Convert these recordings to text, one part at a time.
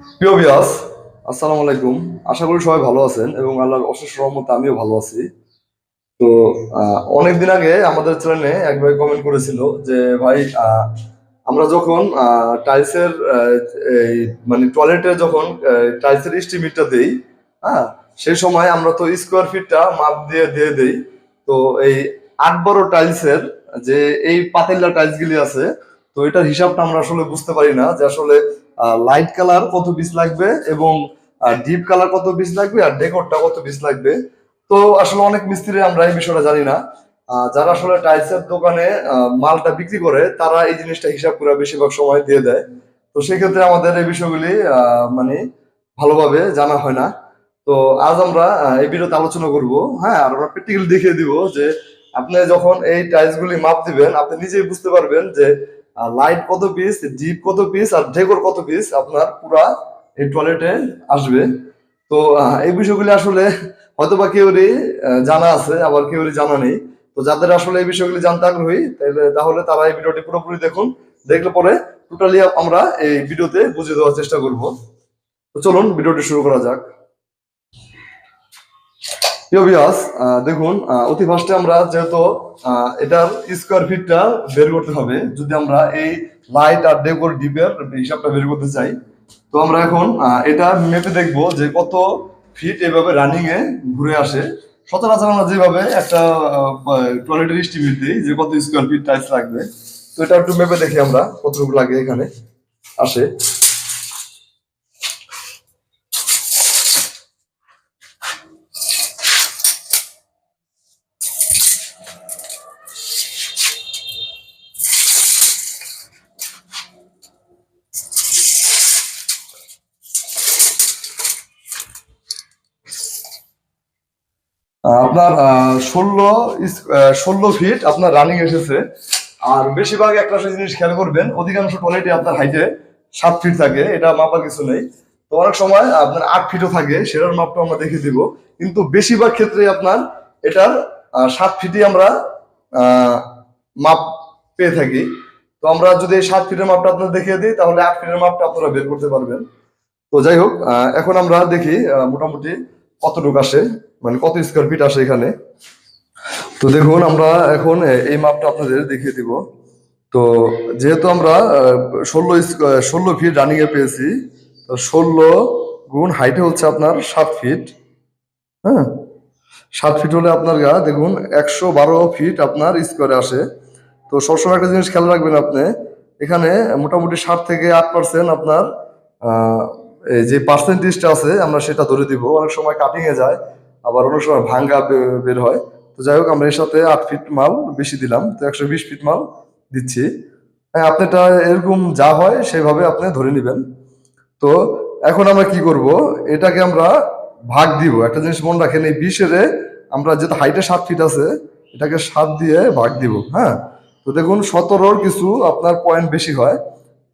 প্রিয় বিয়াস আসসালামু আলাইকুম। আশা করি সবাই ভালো আছেন এবং আল্লাহর অশেষ রহমতে আমিও ভালো আছি। তো অনেকদিন আগে আমাদের চ্যানেলে এক ভাই কমেন্ট করেছিল যে, ভাই আমরা যখন টাইলসের মানে টয়লেটে যখন স্টিমিটটা দেই হ্যাঁ সেই সময় আমরা তো স্কোয়ার ফিটটা মাপ দিয়ে দিয়ে দেই। তো এই আট বারো টাইলসের যে, এই পাতিল্লা টাইলস গুলি আছে, তো এটার হিসাবটা আমরা আসলে বুঝতে পারি না যে আসলে লাইট কালার কত পিস লাগবে এবং ডিপ কালার কত পিস লাগবে আর ডেকোরটা কত পিস লাগবে? তো আসলে অনেক মিস্ত্রি আমরা এই বিষয়টা জানি না। যারা আসলে টাইলসের দোকানে মালটা বিক্রি করে, তারা এই জিনিসটা হিসাব করে বেশিরভাগ সময় দিয়ে দেয়। তো সেক্ষেত্রে আমাদের এই বিষয়গুলি মানে ভালোভাবে জানা হয় না। তো আজ আমরা এই ভিডিওতে আলোচনা করব। হ্যাঁ আর আমরা প্র্যাকটিক্যালি দেখিয়ে দিব যে আপনি যখন এই টাইলস গুলি মাপ দিবেন, আপনি নিজেই বুঝতে পারবেন যে লাইট কত পিস ডিপ কত পিস আর ডেকোর কত পিস আপনার পুরা এই টয়লেটে আসবে। তো এই বিষয়গুলি আসলে হয়তো বা কেউরই জানা আছে, আবার কেউরই জানা নেই। তো যাদের আসলে এই বিষয়গুলি জানতে আগ্রহী তাহলে তাহলে তারা এই ভিডিওটি পুরোপুরি দেখুন। দেখলে পরে টোটালি আমরা এই ভিডিওতে বুঝিয়ে দেওয়ার চেষ্টা করব। তো চলুন, ভিডিওটি শুরু করা যাক। প্রিয় দেখুন অতি ফার্স্টে আমরা যেহেতু এটার স্কোয়ার ফিটটা বের করতে হবে, যদি আমরা এই লাইট আর ডেকোর ডিপের হিসাবটা বের করতে চাই, তো আমরা এখন এটা মেপে দেখব যে কত ফিট এভাবে রানিং এ ঘুরে আসে। সচরাচর আমরা যেভাবে একটা টয়লেটের স্টিমেট দিই যে কত স্কোয়ার ফিট টাইলস লাগবে, তো এটা একটু মেপে দেখি আমরা কতটুকু লাগে এখানে আসে। আপনার ষোলো ষোলো ফিট আপনার রানিং এসেছে। আর বেশিরভাগ একটা জিনিস খেয়াল করবেন, অধিকাংশ টয়লেটে আপনার হাইটে সাত ফিট থাকে, এটা মাপা কিছু নেই। তো অনেক সময় আপনার আট ফিটও থাকে, সেটার মাপটা আমরা দেখে দিব। কিন্তু বেশিরভাগ ক্ষেত্রে আপনার এটার সাত ফিটই আমরা মাপ পেয়ে থাকি। তো আমরা যদি সাত ফিটের মাপটা আপনার দেখিয়ে দিই, তাহলে আট ফিটের মাপটা আপনারা বের করতে পারবেন। তো যাই হোক এখন আমরা দেখি মোটামুটি কতটুকু আসে। মানে কত স্কোয়ার ফিট আসে এখানে? তো দেখুন, আমরা এখন এই মাপটা আপনাদের দেখিয়ে দিব। তো যেহেতু আমরা ষোলো ষোলো ফিট রানিং এ পেয়েছি ষোলো গুণ হাইটে হচ্ছে আপনার সাত ফিট হ্যাঁ? সাত ফিট হলে আপনার গা, দেখুন, একশো বারো ফিট আপনার স্কোয়ারে আসে। তো সবসময় একটা জিনিস খেয়াল রাখবেন আপনি, এখানে মোটামুটি ষাট থেকে আট পার্সেন্ট আপনার যে পার্সেন্টেজটা আছে, আমরা সেটা ধরে দিব। অনেক সময় কাটিংয়ে যায় আবার অন্য সময় ভাঙ্গা বের হয়। তো যাই হোক, আমরা এর সাথে আট ফিট মাল বেশি দিলাম, তো একশো বিশ ফিট মাল দিচ্ছি। হ্যাঁ আপনারটা এরকম যা হয় সেভাবে আপনি ধরে নেবেন। তো এখন আমরা কি করব? এটাকে আমরা ভাগ দিব। একটা জিনিস মনে রাখেন, এই বিশের আমরা যেহেতু হাইটে সাত ফিট আছে, এটাকে সাত দিয়ে ভাগ দিব হ্যাঁ? তো দেখুন, সতেরোর কিছু আপনার পয়েন্ট বেশি হয়।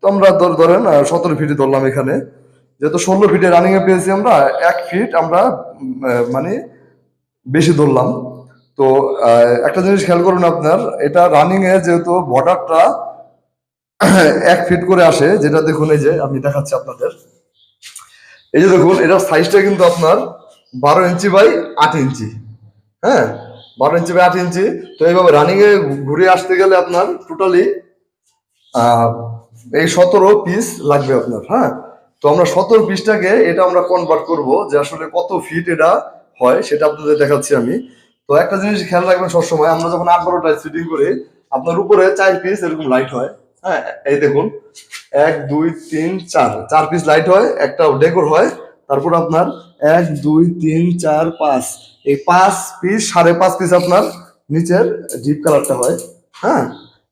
তো আমরা ধরেন সতেরো ফিটে ধরলাম এখানে। যেহেতু ষোলো ফিটে রানিং এ পেয়েছি আমরা, এক ফিট আমরা মানে বেশি ধরলাম। তো একটা জিনিস খেয়াল করুন আপনার, এটা রানিং এ যেহেতু বর্ডারটা এক ফিট করে আসে, যেটা দেখুন এই যে, আমি দেখাচ্ছি আপনাদের। এই যে দেখুন, এটার সাইজটা কিন্তু আপনার বারো ইঞ্চি বাই আট ইঞ্চি। হ্যাঁ বারো ইঞ্চি বাই আট ইঞ্চি। তো এইভাবে রানিং এ ঘুরে আসতে গেলে আপনার টোটালি এই সতেরো পিস লাগবে আপনার হ্যাঁ। তো আমরা সতেরো পিসটাকে এটা আমরা কনভার্ট করব যে আসলে কত ফিট এটা হয়, সেটা আপনাদের দেখাচ্ছি আমি। তো একটা জিনিস খেয়াল রাখবেন সবসময়, আমরা যখন আট বারো টাইস ফিটিং করি, আপনার উপরে চার পিস এরকম লাইট হয়। হ্যাঁ এই দেখুন, এক, দুই, তিন, চার। চার পিস লাইট হয়, একটা ডেকোর হয়, তারপর আপনার এক, দুই, তিন, চার, পাঁচ। এই পাঁচ পিস সাড়ে পাঁচ পিস আপনার নিচের ডিপ কালারটা হয়। হ্যাঁ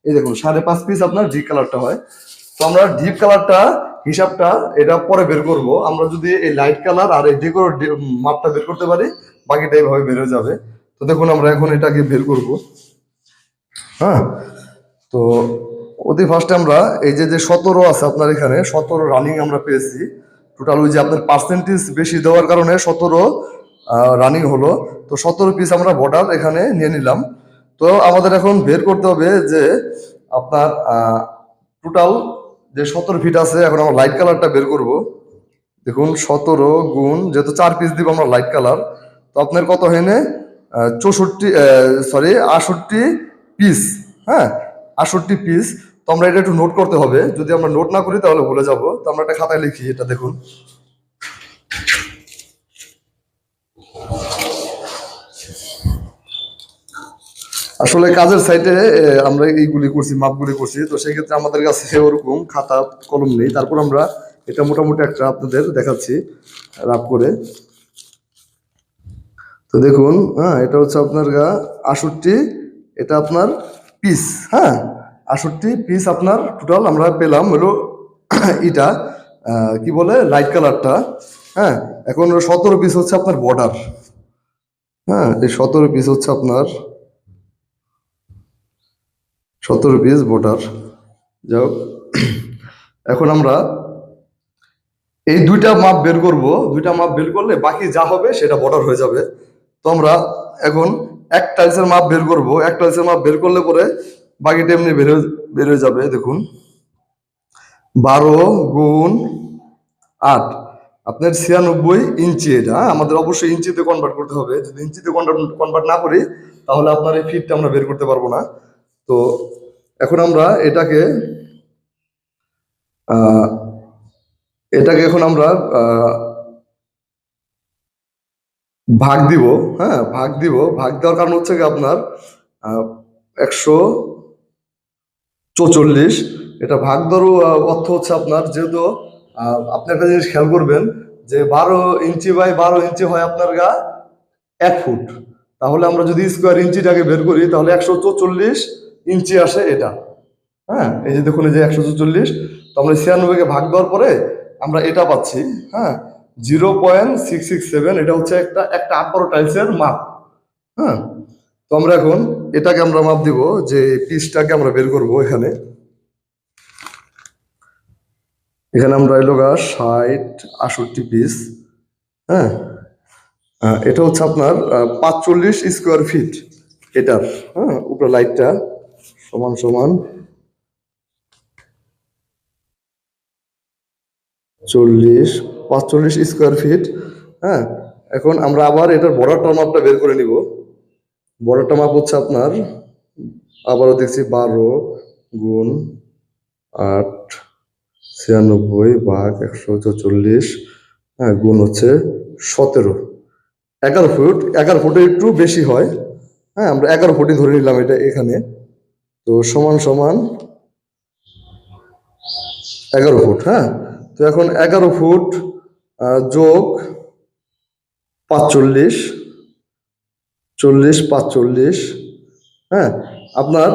এই দেখুন, সাড়ে পাঁচ পিস আপনার ডিপ কালারটা হয়। তো আমরা ডিপ কালারটা হিসাবটা এটা পরে বের করব। আমরা যদি এই লাইট কালার আর এই ডেকোর মাপটা বের করতে পারি, বাকিটা এইভাবে বেরো যাবে। তো দেখুন, আমরা এখন এটাকে বের করব। হ্যাঁ? তো অতি ফার্স্টে আমরা এই যে যে সতেরো আছে আপনার এখানে, সতেরো রানিং আমরা পেয়েছি। টোটাল ওই যে আপনার পার্সেন্টেজ বেশি দেওয়ার কারণে সতেরো রানিং হলো। তো সতেরো পিস আমরা বর্ডার এখানে নিয়ে নিলাম। তো আমাদের এখন বের করতে হবে যে আপনার টোটাল যে সতেরো ফিট আছে, এখন আমরা লাইট কালারটা বের করব। দেখুন, সতেরো গুণ, যেহেতু চার পিস দিব আমরা লাইট কালার তো আপনার কত হয় চৌষট্টি সরি আষট্টি পিস হ্যাঁ আষট্টি পিস তো আমরা এটা একটু নোট করতে হবে। যদি আমরা নোট না করি, তাহলে ভুলে যাব। তো আমরা একটা খাতায় লিখি, এটা দেখুন। আসলে কাজের সাইটে আমরা এইগুলি করছি, মাপগুলি করছি, তো সেই ক্ষেত্রে আমাদের কাছে ওরকম খাতা, কলম নেই। তারপর আমরা এটা মোটামুটি একটা আপনাদের দেখাচ্ছি রাপ করে। তো দেখুন হ্যাঁ এটা হচ্ছে আপনার গা আষট্টি, এটা আপনার পিস হ্যাঁ আষট্টি পিস আপনার টোটাল আমরা পেলাম হলো এটা কি বলে লাইট কালারটা হ্যাঁ এখন সতেরো পিস হচ্ছে আপনার বর্ডার হ্যাঁ এই সতেরো পিস হচ্ছে আপনার সতেরো পিস ভোটার যাই এখন আমরা এই দুইটা মাপ বের করব। দুইটা মাপ বের করলে বাকি যা হবে সেটা বর্ডার হয়ে যাবে। তো আমরা এখন এক টাইলসের মাপ বের করব। এক টাইলসের মাপ বের করলে পরে বাকিটা এমনি বের বের হয়ে যাবে, দেখুন। বারো গুণ আট। আপনার ছিয়ানব্বই ইঞ্চি এটা হ্যাঁ? আমাদের অবশ্যই ইঞ্চিতে কনভার্ট করতে হবে। যদি ইঞ্চিতে কনভার্ট না করি, তাহলে আপনার এই ফিটটা আমরা বের করতে পারব না। তো এখন আমরা এটাকে এটাকে এখন আমরা ভাগ দিব হ্যাঁ ভাগ দিব। ভাগ দেওয়ার কারণ হচ্ছে কি আপনার একশো চৌচল্লিশ। এটা ভাগ দেওয়ার অর্থ হচ্ছে আপনার যেহেতু আপনি একটা জিনিস খেয়াল করবেন যে বারো ইঞ্চি বাই বারো ইঞ্চি হয় আপনার গা এক ফুট। তাহলে আমরা যদি স্কোয়ার ইঞ্চিটাকে বের করি, তাহলে একশো চৌচল্লিশ ইঞ্চি আসে এটা। হ্যাঁ এই যে দেখুন, এই যে একশো চল্লিশ তো আমরা ছিয়ানব্বইকে ভাগ দেওয়ার পরে আমরা এটা পাচ্ছি হ্যাঁ zero point six six seven, এটা হচ্ছে একটা একটা আপার টাইলসের মাপ হ্যাঁ। তো আমরা এখন এটাকে আমরা মাপ দিব, যে পিসটাকে আমরা বের করব এখানে। এখানে আমরা এলো গা ষাট আষট্টি পিস হ্যাঁ। এটা হচ্ছে আপনার পাঁচচল্লিশ স্কোয়ার ফিট এটার হ্যাঁ উপরে লাইটটা সমান সমান চল্লিশ, পাঁচচল্লিশ স্কোয়ার ফিট হ্যাঁ? এখন আমরা আবার এটার বর্ডারটার মাপটা বের করে নিব। বর্ডারটা মাপ হচ্ছে আপনার, আবারও দেখছি বারো গুণ আট, ছিয়ানব্বই ভাগ একশো চল্লিশ হ্যাঁ গুণ হচ্ছে সতেরো। এগারো ফুট এগারো ফুটে একটু বেশি হয়। হ্যাঁ আমরা এগারো ফুটই ধরে নিলাম এটা এখানে। তো সমান সমান এগারো ফুট হ্যাঁ? তো এখন এগারো ফুট যোগ পাঁচচল্লিশ, চল্লিশ, পাঁচচল্লিশ হ্যাঁ? আপনার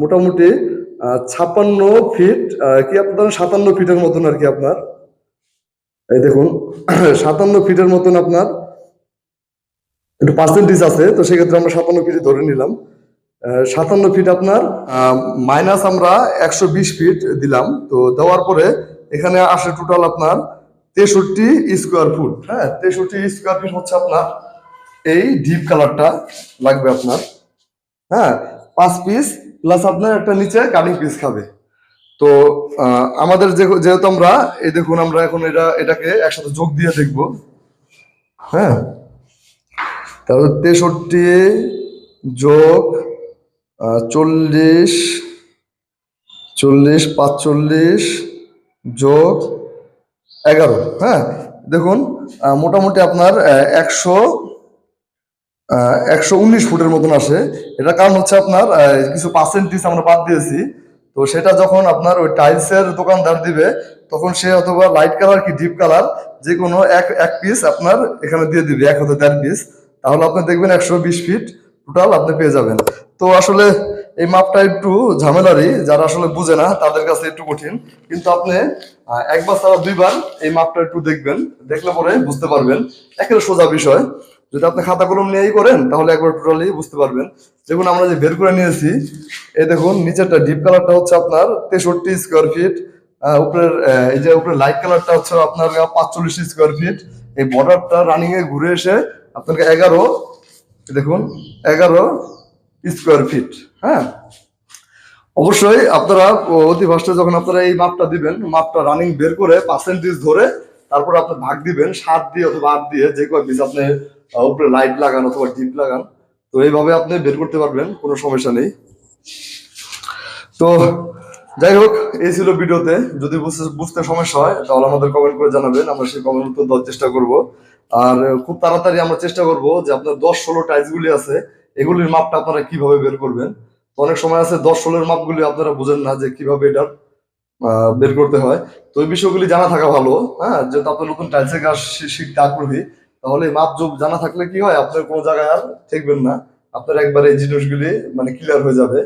মোটামুটি ছাপ্পান্ন ফিট কি আপনার সাতান্ন ফিটের মতন আর কি আপনার? এই দেখুন, সাতান্ন ফিটের মতন আপনার, একটু পার্সেন্টেজ আছে, তো সেক্ষেত্রে আমরা সাতান্ন ফিট ধরে নিলাম। সাতান্ন ফিট আপনার মাইনাস আমরা একশো বিশ ফিট দিলাম। তো দেওয়ার পরে এখানে আসে টোটাল আপনার তেষট্টি স্কোয়ার ফুট হ্যাঁ তেষট্টি স্কোয়ার ফিট হচ্ছে আপনার এই ডিপ কালারটা লাগবে আপনার। হ্যাঁ পাঁচ পিস প্লাস আপনার একটা নিচে কাটিং পিস খাবে। তো আমাদের যেহেতু আমরা, এই দেখুন আমরা এখন এটা, এটাকে একসাথে যোগ দিয়ে দেখব। হ্যাঁ তাহলে তেষট্টি যোগ চল্লিশ চল্লিশ, পাঁচচল্লিশ যোগ এগারো হ্যাঁ? দেখুন মোটামুটি আপনার একশো একশো উনিশ ফুটের মতন আসে। এটা কারণ হচ্ছে আপনার কিছু পার্সেন্টেজ আমরা বাদ দিয়েছি। তো সেটা যখন আপনার ওই টাইলসের দোকানদার দিবে, তখন সে অথবা লাইট কালার কি ডিপ কালার যে কোনো এক এক পিস আপনার এখানে দিয়ে দিবে, এক হতে দেড় পিস তাহলে আপনি দেখবেন একশো বিশ ফিট টোটাল আপনি পেয়ে যাবেন। তো আসলে এই মাপটা একটু ঝামেলারই, যারা আসলে বুঝে না, তাদের কাছে একটু কঠিন। কিন্তু আপনি একবার ছাড়া দুইবার এই মাপটা একটু দেখবেন। দেখলে পরে বুঝতে পারবেন। একেবারে সোজা বিষয়। যদি আপনি খাতা কলম নিয়েই করেন, তাহলে একবার টোটালি বুঝতে পারবেন। দেখুন, আমরা যে বের করে নিয়েছি এই দেখুন, নিচেরটা ডিপ কালারটা হচ্ছে আপনার তেষট্টি স্কোয়ার ফিট উপরের এই যে উপরে লাইট কালারটা হচ্ছে আপনার পাঁচচল্লিশ স্কোয়ার ফিট এই বর্ডারটা রানিং এ ঘুরে এসে আপনাকে এগারো দেখুন, এগারো স্কোয়ার ফিট হ্যাঁ? অবশ্যই আপনারা অতি ভাস্টে যখন আপনারা এই মাপটা দিবেন, মাপটা রানিং বের করে পার্সেন্টেজ ধরে তারপর আপনি ভাগ দিবেন, সাত দিয়ে অথবা আট দিয়ে, যে কয় পিস আপনি উপরে লাইট লাগান অথবা ডিপ লাগান, তো এইভাবে আপনি বের করতে পারবেন, কোনো সমস্যা নেই। তো যাই হোক, এই ছিল ভিডিওতে। যদি বুঝতে বুঝতে সমস্যা হয়, তাহলে আমাদের কমেন্ট করে জানাবেন, আমরা সেই কমেন্ট উত্তর দেওয়ার চেষ্টা করব। আর খুব তাড়াতাড়ি আমরা চেষ্টা করব যে আপনার দশ ষোলো টাইলস গুলি আছে, এগুলির মাপটা আপনারা কীভাবে বের করবেন? তো অনেক সময় আছে দশ ষোলোর মাপগুলি আপনারা বুঝেন না যে কীভাবে এটার বের করতে হয়। তো এই বিষয়গুলি জানা থাকা ভালো হ্যাঁ? যেহেতু আপনার নতুন টাইলসের কাজ শিখতে আগ্রহী, তাহলে মাপ যোগ জানা থাকলে কি হয়? আপনার কোনো জায়গায় আর ঠেকবেন না। আপনার একবারে এই জিনিসগুলি মানে ক্লিয়ার হয়ে যাবে।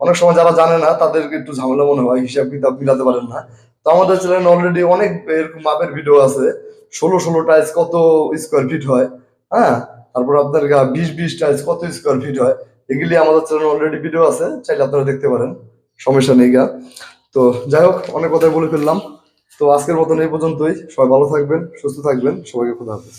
অনেক সময় যারা জানে না, তাদেরকে একটু ঝামেলা মনে হয় হিসাব কিতাব মিলাতে পারেন না। আমাদের চ্যানেল অলরেডি অনেক এরকম মাপের ভিডিও আছে। ষোলো ষোলো টাইলস কত স্কোয়ার ফিট হয় হ্যাঁ? তারপর আপনার বিশ বিশ টাইলস কত স্কোয়ার ফিট হয়, এগুলি আমাদের চ্যানেল অলরেডি ভিডিও আছে, চাইলে আপনারা দেখতে পারেন, সমস্যা নেই গা। তো যাই হোক, অনেক কথাই বলে ফেললাম। তো আজকের মতন এই পর্যন্তই, সবাই ভালো থাকবেন, সুস্থ থাকবেন, সবাইকে খুদা হাফেজ।